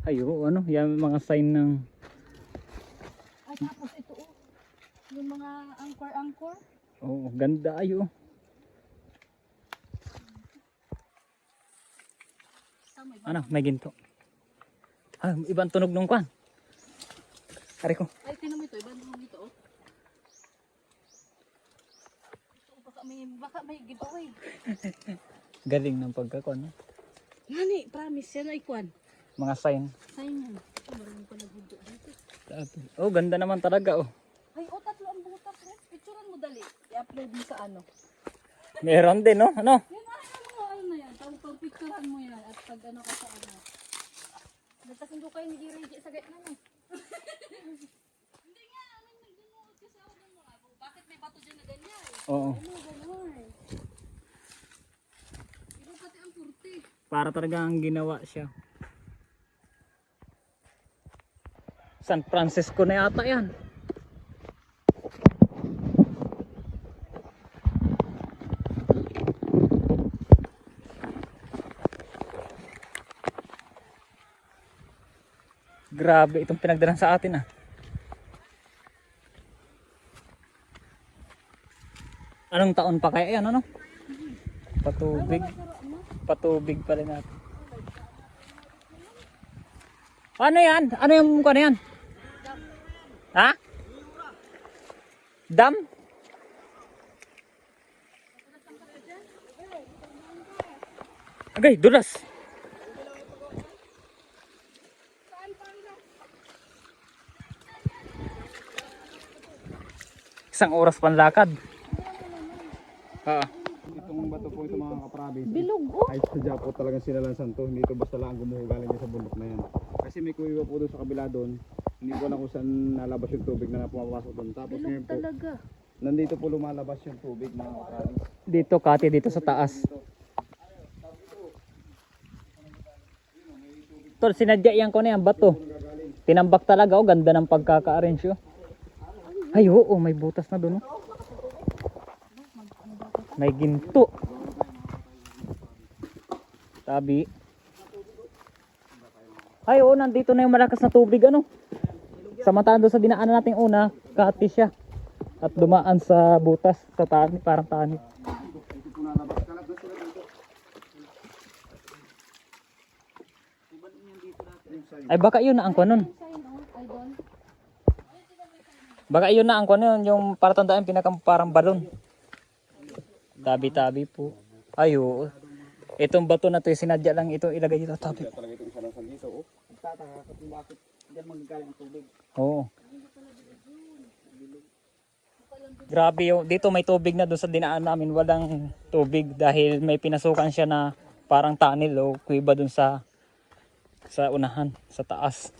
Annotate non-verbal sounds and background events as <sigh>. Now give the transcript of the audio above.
Ay, oo, ano, yan mga sign ng... Ay, tapos ito oh. Yung mga angkor-angkor. Oo, ganda ay, oh. Sa may Ano, may ginto. Ah, ibang tunog nung kwan. Ari ko. Ay, tinan mo ito. Ibang mo ito oh. Ito, baka may, baka may giveaway. <laughs> Galing ng pagkakon. Nani, promise yan ay kwan. Mga sign. Sign yan. Marunong nagbudo dito. Oh, ganda naman talaga, oh. Ay, oh, tatlo ang butas oh. Picturean mo dali. I-upload mo sa ano. Meron din, no? Ano? Yan, ano, ano, ano na yan. Pag, pag picturean mo yan at pag ano ka sa ano. Nagtas hindi kayo nag-i-rage sa gate na no. Hindi nga, yung nagdunuot kasi ako ng mga. Bakit may bato dyan na ganyan? Oo. Ano, gano'n. Iba pati ang kurti. Para talaga ang ginawa siya. San Francisco na yata yan. Grabe itong pinagdalan sa atin ah. Anong taon pa kaya yan ano? Patubig. Patubig pala natin. Ano yan? Ano yung mukha na yan? Ha? Dam? Agay, dulas. Isang oras panlakad. Ah. Itong bato po ito mga kaprabis. Bilog oh. Ay sadya po talagang sinalansan to. Hindi ito basta lang gumuho galing niya sa bundok na yan. Kasi may kuwiwa po doon sa kabila doon. Hindi ko alam kung saan nalabas yung tubig na pumapasok doon. Tapos Bilog ngayon po, talaga. nandito po lumalabas yung tubig mga kaprabis. Dito, Kati, dito sa taas. Tol, sinadya yan ko na yan, bato. Tinambak talaga, oh, ganda ng pagkaka-arrange, oh. Ay, oo, may butas na doon, oh. May ginto. Sabi. Ay, oo, nandito na yung malakas na tubig, ano. Samantalang doon sa dinaanan nating una, Kati siya. At dumaan sa butas, sa tani, parang tani. Ay baka yun na ang idol. Baka yun na ang nun, yung para tandaan pinaka parang balon. Tabi-tabi po. Ay oo. Itong bato na to, sinadya lang ito ilagay dito tabi. Talaga bakit diyan magagaling ang tubig. Oo. Grabe yung, dito may tubig na doon sa dinaan namin, walang tubig dahil may pinasukan siya na parang tunnel o kuiba doon sa sa unahan, sa taas.